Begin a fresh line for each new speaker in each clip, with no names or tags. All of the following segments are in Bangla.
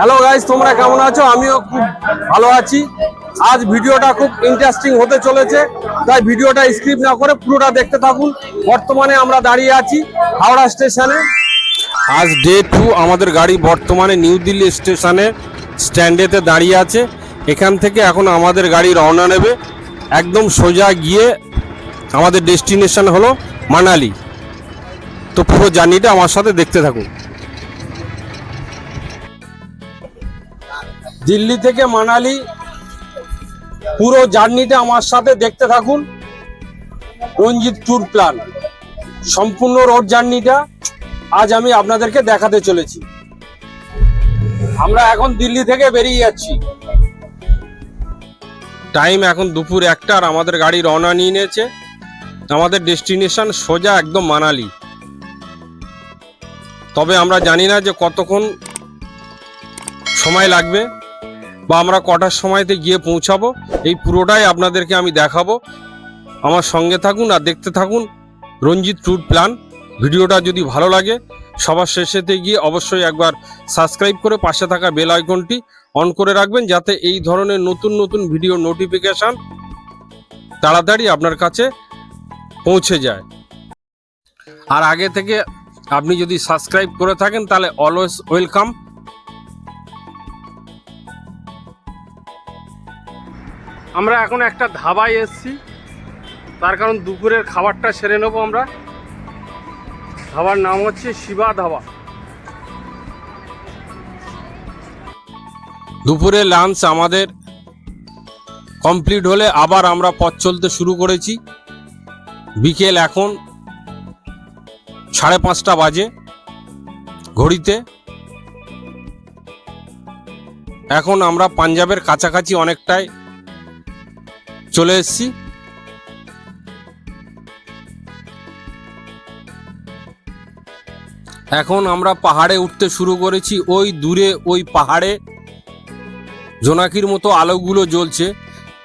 হ্যালো গাইস তোমরা কেমন আছো? আমিও খুব ভালো আছি। আজ ভিডিওটা খুব ইন্টারেস্টিং হতে চলেছে। তাই ভিডিওটা স্ক্রিপ্ট না করে পুরোটা দেখতে থাকুন। বর্তমানে আমরা দাঁড়িয়ে আছি হাওড়া স্টেশনে। আজ ডে টু আমাদের গাড়ি বর্তমানে নিউ দিল্লি স্টেশনে স্ট্যান্ডেতে দাঁড়িয়ে আছে। এখান থেকে এখন আমাদের গাড়ি রওনা নেবে। একদম সোজা গিয়ে আমাদের ডেস্টিনেশন হলো মানালি। তো পুরো জার্নিটা আমার সাথে দেখতে থাকুন। দিল্লি থেকে মানালি পুরো জার্নিটা আমার সাথে দেখতে থাকুন। Ranjit tour plan. সম্পূর্ণ রোড জার্নিটা আজ আমি আপনাদেরকে দেখাতে চলেছি। আমরা এখন দিল্লি থেকে বেরিয়ে যাচ্ছি। টাইম এখন দুপুর একটা আর আমাদের গাড়ি রওনা নিয়ে নিয়েছে। আমাদের ডেস্টিনেশন সোজা একদম মানালি। তবে আমরা জানি না যে কতক্ষণ সময় লাগবে। বা আমরা কটার সময়তে গিয়ে পৌঁছাবো, এই পুরোটাই আপনাদেরকে আমি দেখাবো। আমার সঙ্গে থাকুন আর দেখতে থাকুন রঞ্জিত ট্যুর প্ল্যান। ভিডিওটা যদি ভালো লাগে, সবার শেষেতে গিয়ে অবশ্যই একবার সাবস্ক্রাইব করে পাশে থাকা বেল আইকনটি অন করে রাখবেন, যাতে এই ধরনের নতুন নতুন ভিডিও নোটিফিকেশান তাড়াতাড়ি আপনার কাছে পৌঁছে যায়। আর আগে থেকে আপনি যদি সাবস্ক্রাইব করে থাকেন, তাহলে অলওয়েজ ওয়েলকাম। আমরা এখন একটা ধাবায় এসেছি। তার কারণ দুপুরের খাবারটা সেরে নেব আমরা। ধাবার নাম হচ্ছে শিবা ধাবা। দুপুরে লাঞ্চ আমাদের কমপ্লিট হলে আবার আমরা পথ চলতে শুরু করেছি। বিকেল এখন সাড়ে পাঁচটা বাজে ঘড়িতে। এখন আমরা পাঞ্জাবের কাছাকাছি অনেকটাই চলে এসেছি। এখন আমরা পাহাড়ে উঠতে শুরু করেছি। ওই দূরে, ওই পাহাড়ে জোনাকির মতো আলোগুলো জ্বলছে।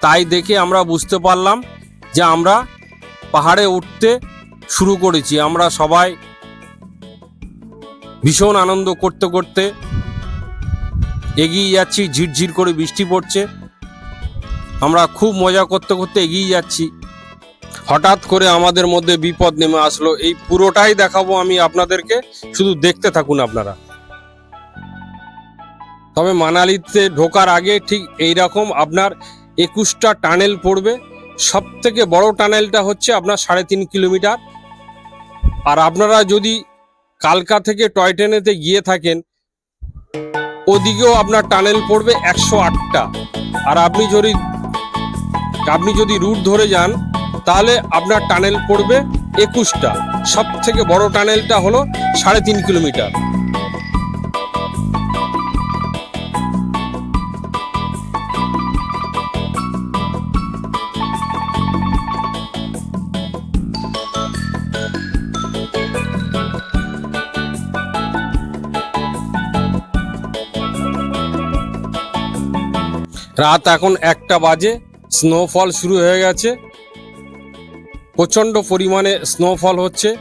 তাই দেখে আমরা বুঝতে পারলাম যে আমরা পাহাড়ে উঠতে শুরু করেছি। আমরা সবাই ভীষণ আনন্দ করতে করতে এগিয়ে যাচ্ছি। ঝিরঝির করে বৃষ্টি পড়ছে। আমরা খুব মজা করতে করতে এগিয়ে যাচ্ছি। হঠাৎ করে আমাদের মধ্যে বিপদ নেমে আসলো। এই পুরোটাই দেখাবো আমি আপনাদেরকে। শুধু দেখতে থাকুন আপনারা। তবে মানালিতে ঢোকার আগে ঠিক এই রকম আপনার একুশটা টানেল পড়বে। সব থেকে বড় টানেলটা হচ্ছে আপনার সাড়ে তিন কিলোমিটার। আর আপনারা যদি কালকা থেকে টয় ট্রেনেতে গিয়ে থাকেন, ওদিকেও আপনার টানেল পড়বে একশো আটটা। আর আপনি যদি আপনি যদি রুট ধরে যান, তাহলে আপনার টানেল পড়বে একুশটা। সব থেকে বড় টানেলটা হলো সাড়ে তিন কিলোমিটার। রাত এখন একটা বাজে। স্নোফল শুরু হয়ে গেছে। প্রচণ্ড পরিমাণে স্নোফল হচ্ছে।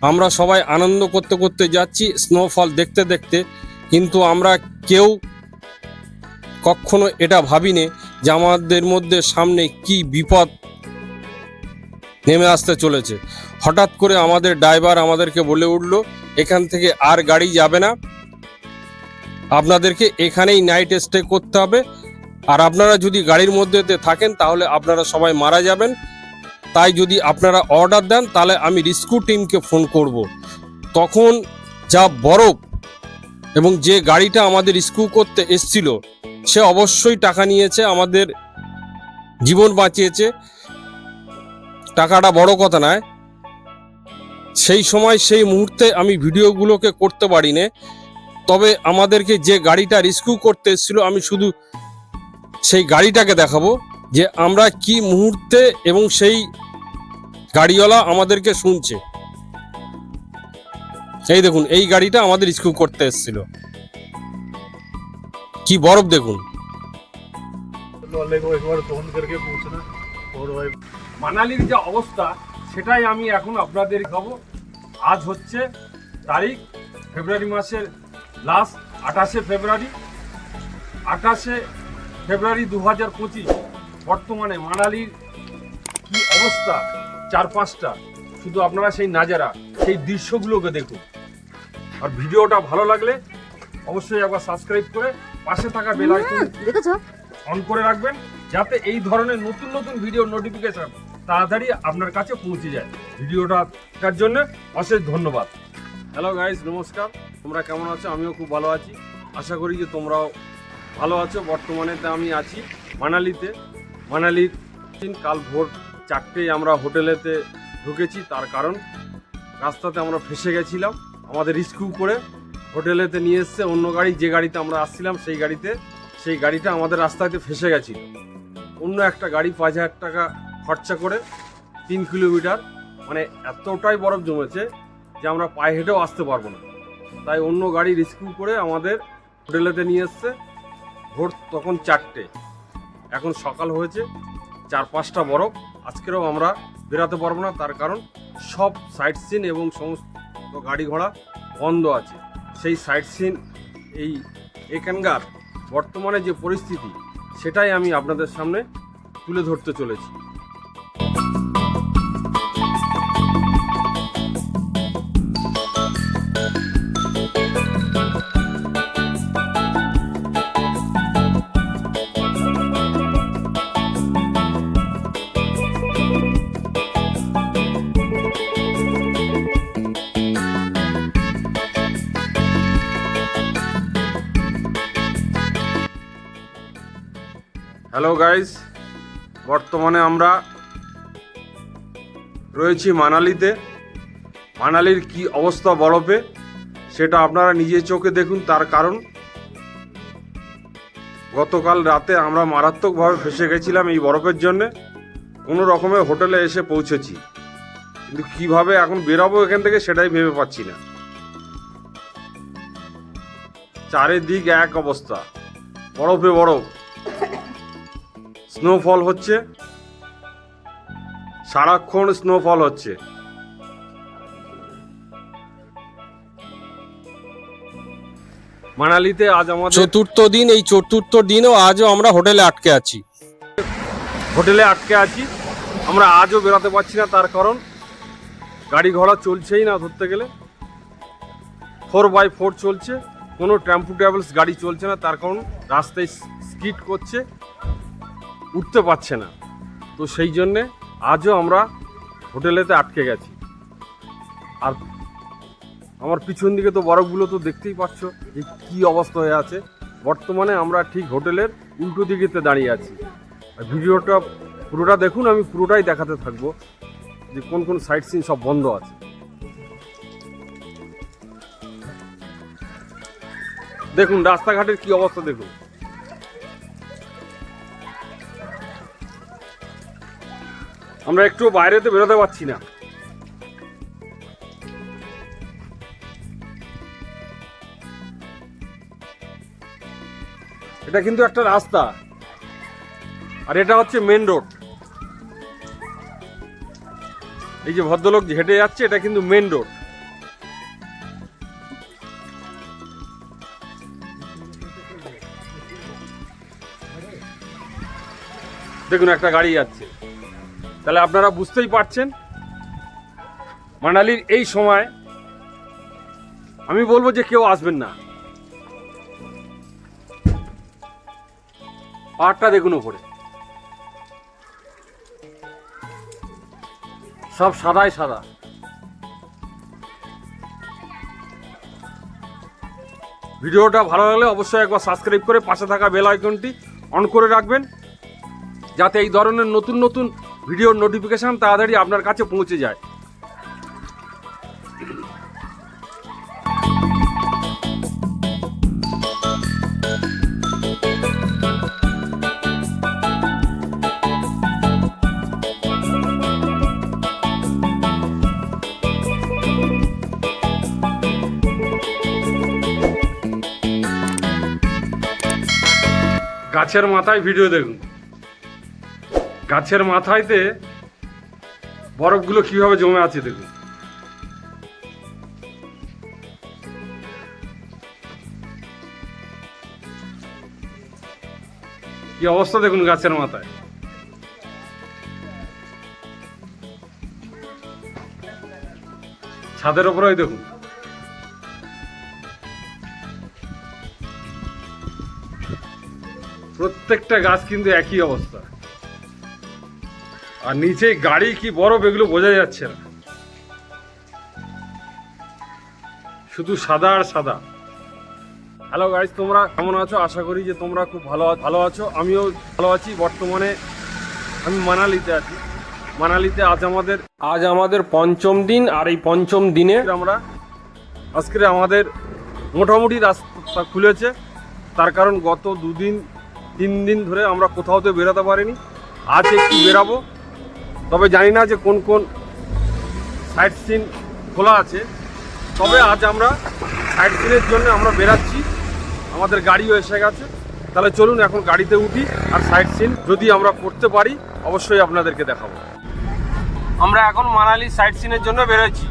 আমরা সবাই আনন্দ করতে করতে যাচ্ছি স্নোফল দেখতে দেখতে। কিন্তু আমরা কেউ কখনো এটা ভাবিনি যে আমাদের মধ্যে সামনে কি বিপদ নেমে আসতে চলেছে। হঠাৎ করে আমাদের ড্রাইভার আমাদেরকে বলে উঠল, এখান থেকে আর গাড়ি যাবে না। আপনাদেরকে এখানেই নাইট স্টে করতে হবে। আর আপনারা যদি গাড়ির মধ্যে থাকেন, তাহলে আপনারা সবাই মারা যাবেন। তাই যদি আপনারা অর্ডার দেন, তাহলে আমি রিস্কু টিমকে ফোন করব। তখন যা বরফ এবং যে গাড়িটা আমাদের রিস্কু করতে এসছিল, সে অবশ্যই টাকা নিয়েছে, আমাদের জীবন বাঁচিয়েছে। টাকাটা বড় কথা নয়। সেই সময়, সেই মুহূর্তে আমি ভিডিওগুলোকে করতে পারি না তবে আমাদেরকে যে গাড়িটা রিস্কিউ করতে এসেছিল, আমি শুধু সেই গাড়িটাকে দেখাবো যে আমরা কি মুহূর্তে এবং সেই গাড়িওয়ালা আমাদেরকে শুনছে। এই দেখুন, এই গাড়িটা আমাদের স্কুল করতে এসেছিল। কি বরফ দেখুন। মানালির যে অবস্থা, সেটাই আমি এখন আপনাদের খাব আজ হচ্ছে তারিখ, ফেব্রুয়ারি মাসের লাস্ট আঠাশে ফেব্রুয়ারি। আঠাশে ফেব্রুয়ারি দু হাজার পঁচিশ বর্তমানে মানালির কি অবস্থা? চার পাঁচটা। শুধু আপনারা সেই নাজারা সেই দৃশ্যগুলোকে দেখুন। আর ভিডিওটা ভালো লাগলে অবশ্যই একবার সাবস্ক্রাইব করে পাশে থাকা বেল আইকন অন করে রাখবেন যাতে এই ধরনের নতুন নতুন ভিডিও নোটিফিকেশন তাড়াতাড়ি আপনার কাছে পৌঁছে যায়। ভিডিওটার জন্য অশেষ ধন্যবাদ। হ্যালো গাইস নমস্কার। তোমরা কেমন আছো? আমিও খুব ভালো আছি। আশা করি যে তোমরাও ভালো আছো? বর্তমানে আমি আছি মানালিতে। মানালির দিন কাল ভোর চারটেই আমরা হোটেলেতে ঢুকেছি, তার কারণ রাস্তাতে আমরা ফেসে গেছিলাম। আমাদের রিস্কিউ করে হোটেলেতে নিয়ে এসছে, অন্য গাড়ি, যে গাড়িতে আমরা আসছিলাম সেই গাড়িতে, সেই গাড়িটা আমাদের রাস্তাতে ফেসে গেছিল। অন্য একটা গাড়ি পাঁচ হাজার টাকা খরচা করে তিন কিলোমিটার মানে এতটাই বরফ জমেছে যে আমরা পায়ে হেঁটেও আসতে পারব না। তাই অন্য গাড়ি রিস্কিউ করে আমাদের হোটেলেতে নিয়ে এসছে। ভোর তখন চারটে। এখন সকাল হয়েছে, চার পাঁচটা বরফ। আজকেরও আমরা বেরাতে পারব না, তার কারণ সব সাইট সিন এবং সমস্ত গাড়ি ঘোড়া বন্ধ আছে। সেই সাইট সিন এই এখানকার বর্তমানে যে পরিস্থিতি, সেটাই আমি আপনাদের সামনে তুলে ধরতে চলেছি। হ্যালো গাইস বর্তমানে আমরা রয়েছি মানালিতে। মানালির কি অবস্থা বরফে, সেটা আপনারা নিজের চোখে দেখুন, তার কারণ গতকাল রাতে আমরা মারাত্মকভাবে ফেসে গেছিলাম এই বরফের জন্যে। কোনো রকমের হোটেলে এসে পৌঁছেছি। কিন্তু কীভাবে এখন বেরাবো এখান থেকে সেটাই ভেবে পাচ্ছি না। চারিদিক এক অবস্থা। বরফে বরফ। স্নোফল হচ্ছে সারাক্ষণ স্নোফল হচ্ছে। মানালিতে আজ আমাদের
চতুর্থ দিন এই চতুর্থ দিনও আজও আমরা হোটেলে আটকে আছি।
হোটেলে আটকে আছি। আমরা আজও বেরোতে পারছি না তার কারণ গাড়ি ঘোড়া চলছেই না ধরতে গেলে। ফোর বাই ফোর চলছে কোনো টেম্পু ট্রাভেলস গাড়ি চলছে না তার কারণ রাস্তায় স্কিড করছে। উঠতে পারছে না। তো সেই জন্যে আজও আমরা হোটেলেতে আটকে গেছি। আর আমার পিছন দিকে তো বরফগুলো তো দেখতেই পাচ্ছ যে কী অবস্থা হয়ে আছে। বর্তমানে আমরা ঠিক হোটেলের উল্টো দিকেতে দাঁড়িয়ে আছি। আর ভিডিওটা পুরোটা দেখুন, আমি পুরোটাই দেখাতে থাকব যে কোন কোন সাইট সিন সব বন্ধ আছে। দেখুন, রাস্তাঘাটের কি অবস্থা দেখুন। আমরা একটু বাইরেতে বেরোতে পারছি না। এটা কিন্তু একটা রাস্তা। আর এটা হচ্ছে মেন রোড এই যে ভদ্রলোক হেঁটে যাচ্ছে, এটা কিন্তু মেন রোড দেখুন, একটা গাড়ি যাচ্ছে। তাহলে আপনারা বুঝতেই পারছেন। মানালির এই সময় আমি বলব যে কেউ আসবেন না। পাহাড়টা দেখুন ওপরে সব সাদাই সাদা। ভিডিওটা ভালো লাগলে অবশ্যই একবার সাবস্ক্রাইব করে পাশে থাকা বেল আইকনটি অন করে রাখবেন। যাতে এই ধরনের নতুন নতুন ভিডিওর নোটিফিকেশান তাড়াতাড়ি আপনার কাছে পৌঁছে যায়। গাছের মাথায় ভিডিও দেখুন। গাছের মাথায়তে বরফগুলো কীভাবে জমে আছে দেখুন। কি অবস্থা দেখুন গাছের মাথায়। ছাদের ওই দেখুন। প্রত্যেকটা গাছ কিন্তু একই অবস্থা। আর নিচে গাড়ি কি বরফ, এগুলো বোঝা যাচ্ছে না। শুধু সাদা আর সাদা। হ্যালো গাইজ তোমরা কেমন আছো? আশা করি যে তোমরা খুব ভালো ভালো আছো। আমিও ভালো আছি। বর্তমানে আমি মানালিতে আছি। মানালিতে আজ আমাদের আজ আমাদের পঞ্চম দিন, আর এই পঞ্চম দিনে আমরা আজকে আমাদের মোটামুটি রাস্তা খুলেছে। তার কারণ গত দুদিন, তিন দিন ধরে আমরা কোথাও তো বেরোতে পারিনি। আজ একটু বেরাবো। তবে জানি না যে কোন কোন সাইট সিন খোলা আছে। তবে আজ আমরা সাইট সিনের জন্য আমরা বেরাচ্ছি। আমাদের গাড়িও এসে গেছে। তাহলে চলুন এখন গাড়িতে উঠি আর সাইট সিন যদি আমরা করতে পারি, অবশ্যই আপনাদেরকে দেখাবো। আমরা এখন মানালি সাইট সিনের জন্য বেরোচ্ছি।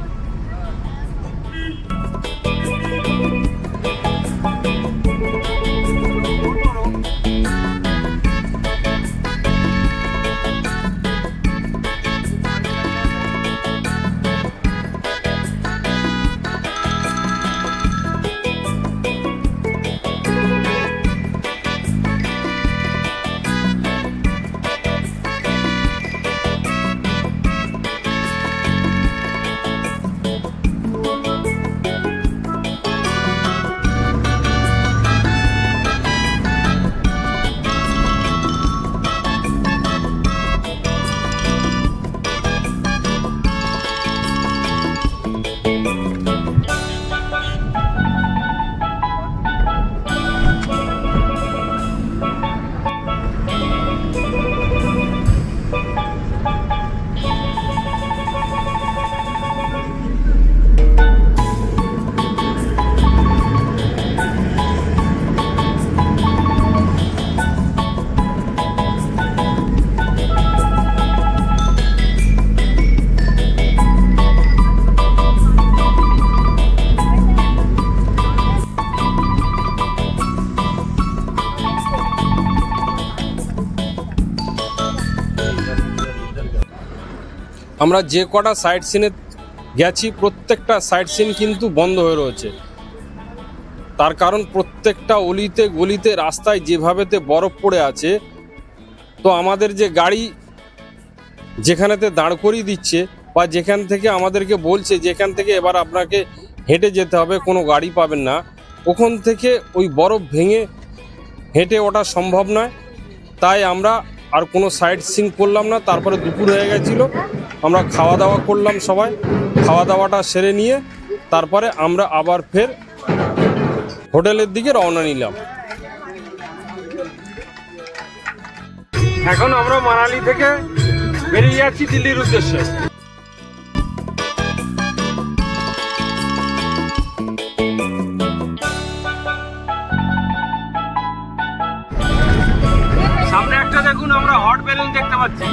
আমরা যে কটা সাইট সিনে গেছি, প্রত্যেকটা সাইট সিন কিন্তু বন্ধ হয়ে রয়েছে। তার কারণ প্রত্যেকটা অলিতে গলিতে রাস্তায় যেভাবেতে বরফ পড়ে আছে, তো আমাদের যে গাড়ি যেখানেতে দাঁড় করিয়ে দিচ্ছে বা যেখান থেকে আমাদেরকে বলছে, যেখান থেকে এবার আপনাকে হেঁটে যেতে হবে, কোনো গাড়ি পাবেন না, ওখান থেকে ওই বরফ ভেঙে হেঁটে ওঠা সম্ভব নয়। তাই আমরা আর কোনো সাইট সিন করলাম না। তারপরে দুপুর হয়ে গেছিল। আমরা খাওয়া দাওয়া করলাম সবাই। খাওয়া দাওয়াটা সেরে নিয়ে তারপরে আমরা আবার ফের হোটেলের দিকে রওনা নিলাম। এখন আমরা মানালি থেকে বেরিয়ে যাচ্ছি দিল্লির উদ্দেশ্যে। সামনে একটা দেখুন, আমরা হট বেলুন দেখতে পাচ্ছি।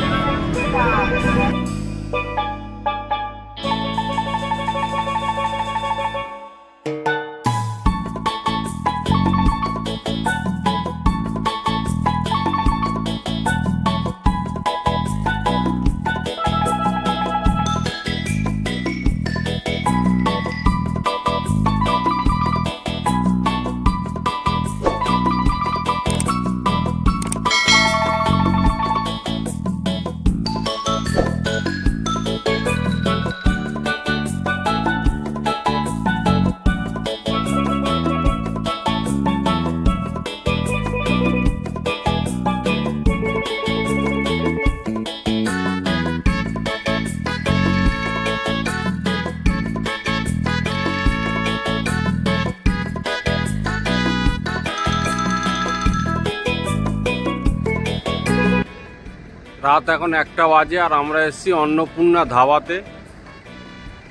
রাত এখন একটা বাজে আর আমরা এসেছি অন্নপূর্ণা ধাবাতে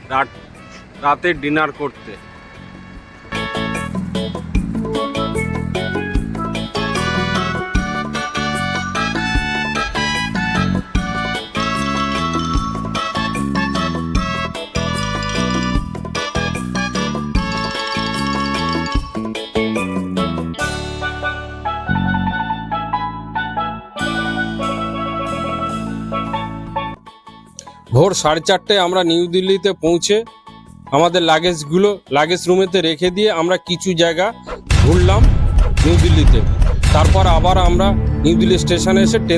রাত রাতে ডিনার করতে। ভোর সাড়ে চারটায় আমরা নিউ দিল্লিতে পৌঁছে আমাদের লাগেজগুলো, লাগেজ রুমেতে রেখে দিয়ে আমরা কিছু জায়গা ঘুরলাম নিউ দিল্লিতে। তারপর আবার আমরা নিউ দিল্লি স্টেশনে এসে ট্রেন